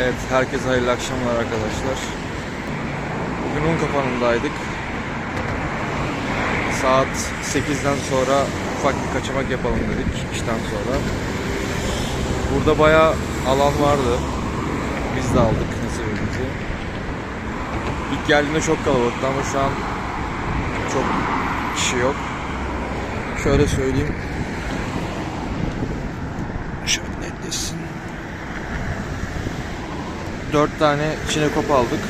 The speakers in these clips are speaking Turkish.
Evet, herkese hayırlı akşamlar arkadaşlar. Bugün un kapanındaydık. Saat 8'den sonra ufak bir kaçamak yapalım dedik işten sonra. Burada bayağı alan vardı. Biz de aldık nasibimizi. İlk geldiğinde çok kalabalıktı ama şu an çok kişi yok. Şöyle söyleyeyim. Şöyle netleşsin. 4 tane çinekop aldık.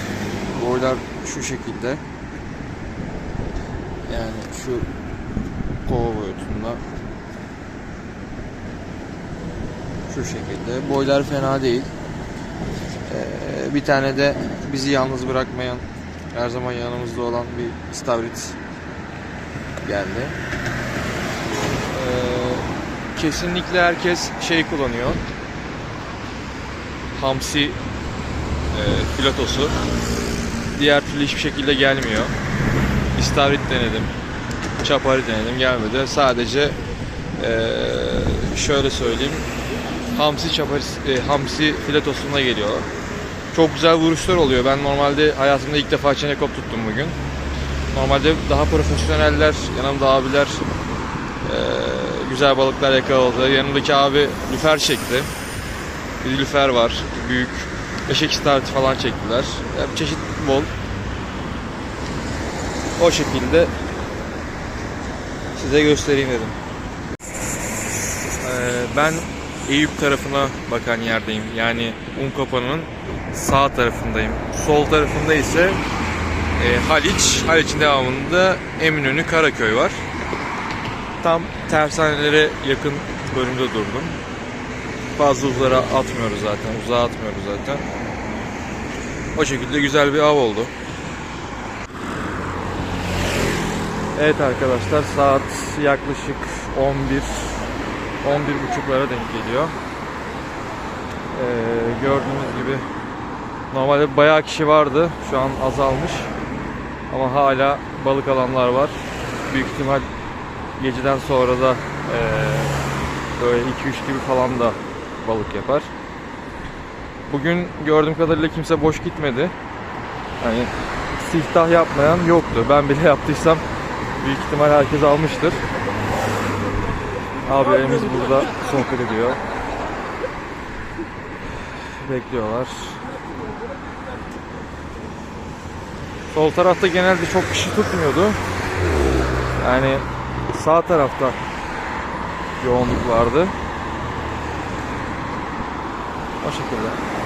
Boylar şu şekilde. Yani şu kova boyutunda. Şu şekilde. Boylar fena değil. Ee, bir tane de bizi yalnız bırakmayan, her zaman yanımızda olan bir istavrit geldi. Ee, kesinlikle herkes şey kullanıyor. Hamsi e, filatosu. Diğer türlü hiçbir şekilde gelmiyor. İstavrit denedim. Çapari denedim gelmedi. Sadece e, şöyle söyleyeyim. Hamsi çapari, e, hamsi filetosuna geliyor. Çok güzel vuruşlar oluyor. Ben normalde hayatımda ilk defa çenekop tuttum bugün. Normalde daha profesyoneller, yanımda abiler e, güzel balıklar yakaladı. Yanımdaki abi lüfer çekti. Bir lüfer var, büyük. Eşek istavriti falan çektiler. Yani çeşit bol. O şekilde size göstereyim dedim. Ee, ben Eyüp tarafına bakan yerdeyim. Yani Unkapanı'nın sağ tarafındayım. Sol tarafında ise e, Haliç. Haliç'in devamında Eminönü Karaköy var. Tam tersanelere yakın bölümde durdum. Fazla uzlara atmıyoruz zaten. Uzağa atmıyoruz zaten. O şekilde güzel bir av oldu. Evet arkadaşlar saat yaklaşık 11 11 buçuklara denk geliyor. Ee, gördüğünüz gibi normalde bayağı kişi vardı. Şu an azalmış. Ama hala balık alanlar var. Büyük ihtimal geceden sonra da ee, böyle 2-3 gibi falan da balık yapar. Bugün gördüğüm kadarıyla kimse boş gitmedi. Yani siftah yapmayan yoktu. Ben bile yaptıysam büyük ihtimal herkes almıştır. Abilerimiz burada sohbet ediyor. Bekliyorlar. Sol tarafta genelde çok kişi tutmuyordu. Yani sağ tarafta yoğunluk vardı. O şekilde.